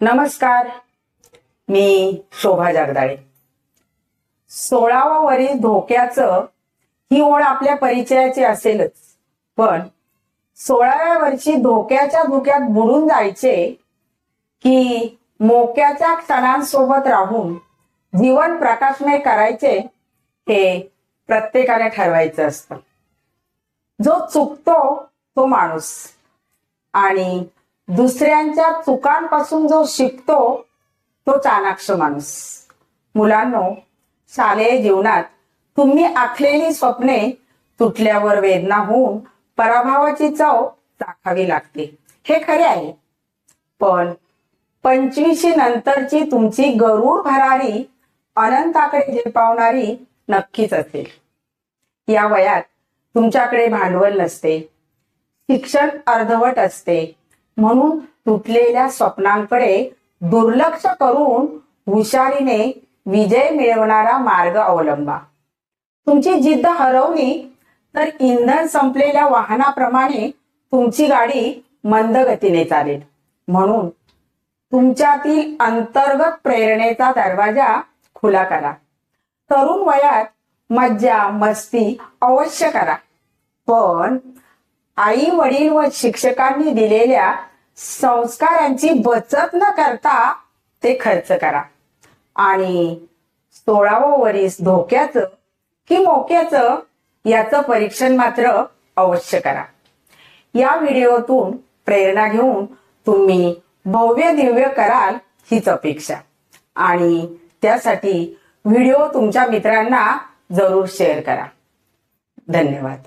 नमस्कार. मी शोभा जगदाळे. सोळावा वरील धोक्याचं ही ओळ आपल्या परिचयाची असेलच. पण सोळाव्या वर्षी धोक्याच्या धुक्यात बुडून जायचे की मोक्याच्या क्षणांसोबत राहून जीवन प्रकाशमय करायचे हे प्रत्येकाने ठरवायचं असतं. जो चुकतो तो माणूस. आणि दुसऱ्यांच्या चुकांपासून जो शिकतो तो चाणाक्ष माणूस. मुलांनो शालेय जीवनात तुम्ही आखलेली स्वप्ने तुटल्यावर वेदना होऊन पराभवाची चव चाखावी लागते. हे खरे आहे. पण पंचवीशी नंतरची तुमची गरुड भरारी अनंताकडे झेपावणारी नक्कीच असेल. या वयात तुमच्याकडे भांडवल नसते. शिक्षण अर्धवट असते. म्हणून तुटलेल्या स्वप्नांकडे दुर्लक्ष करून हुशारीने विजय मिळवणारा मार्ग अवलंबा. तुमची जिद्द हरवली तर इंधन संपलेल्या वाहनाप्रमाणे तुमची गाडी मंद गतीने चालेल. म्हणून तुमच्यातील अंतर्गत प्रेरणेचा दरवाजा खुला करा. तरुण वयात मज्जा मस्ती अवश्य करा. पण आई वडील व शिक्षकांनी दिलेल्या संस्कारांची बचत न करता ते खर्च करा. आणि सोळावं वरीस धोक्याचं की मोक्याचं याचं परीक्षण मात्र अवश्य करा. या व्हिडिओतून प्रेरणा घेऊन तुम्ही भव्य दिव्य कराल हीच अपेक्षा. आणि त्यासाठी व्हिडिओ तुमच्या मित्रांना जरूर शेअर करा. धन्यवाद.